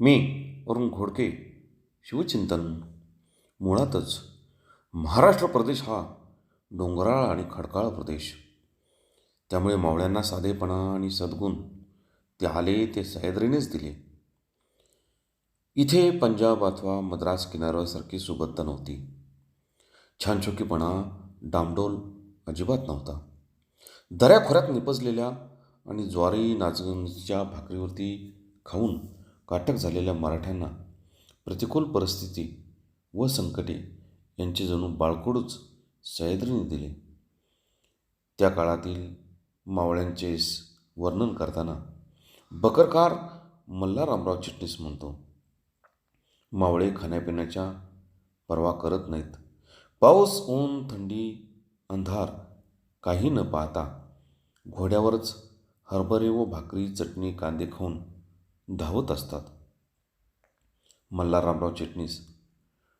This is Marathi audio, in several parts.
मी अरुण घोडके शिवचिंतन. मुळातच महाराष्ट्र प्रदेश हा डोंगराळ आणि खडकाळ प्रदेश. त्यामुळे मावळ्यांना साधेपणा आणि सद्गुण ते आले ते सह्याद्रीनेच दिले. इथे पंजाब अथवा मद्रास किनाऱ्यासारखी सुबत्ता नव्हती. छानछोकीपणा डामडोल अजिबात नव्हता. दऱ्याखोऱ्यात निपजलेल्या आणि ज्वारी नाचणीच्या भाकरीवरती खाऊन काटक झालेल्या मराठ्यांना प्रतिकूल परिस्थिती व संकटे यांचे जणू बाळकडूच सह्याद्रीने दिले. त्या काळातील मावळ्यांचे वर्णन करताना बकरकार मल्हारामराव चिटणीस म्हणतो मावळे खाण्यापिण्याच्या पर्वा करत नाहीत. पाऊस ऊन थंडी अंधार काही न पाहता घोड्यावरच हरभरे व भाकरी चटणी कांदे खाऊन धावत असतात. मल्हाररामराव चिटणीस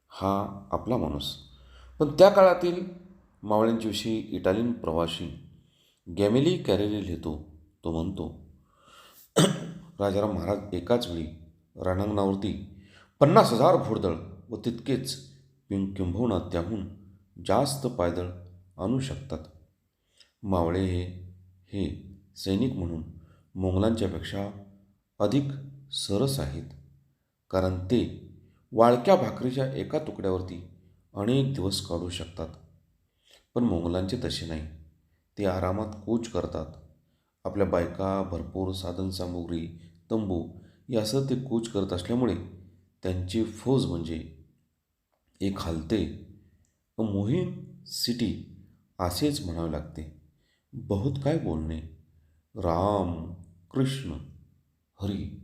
हा आपला माणूस. पण त्या काळातील मावळ्यांच्याविषयी इटालियन प्रवासी गॅमेली कॅरेली लिहितो तो म्हणतो राजाराम महाराज एकाच वेळी रणांगणावरती पन्नास हजार घोडदळ व तितकेच किं किंबहुना त्याहून जास्त पायदळ आणू शकतात. मावळे हे हे सैनिक म्हणून मोंगलांच्यापेक्षा अधिक सरस आहेत. कारण ते वाळक्या भाकरीच्या एका तुकड्यावरती अनेक दिवस काढू शकतात. पण मोंगलांचे तसे नाही. ते आरामात कूच करतात. आपल्या बायका भरपूर साधनसामुग्री तंबू यासह ते कूच करत असल्यामुळे त्यांची फौज म्हणजे एक हालते. व मोहीम सिटी असेच म्हणावे लागते. बहुत काय बोलणे. राम कृष्ण. قريب.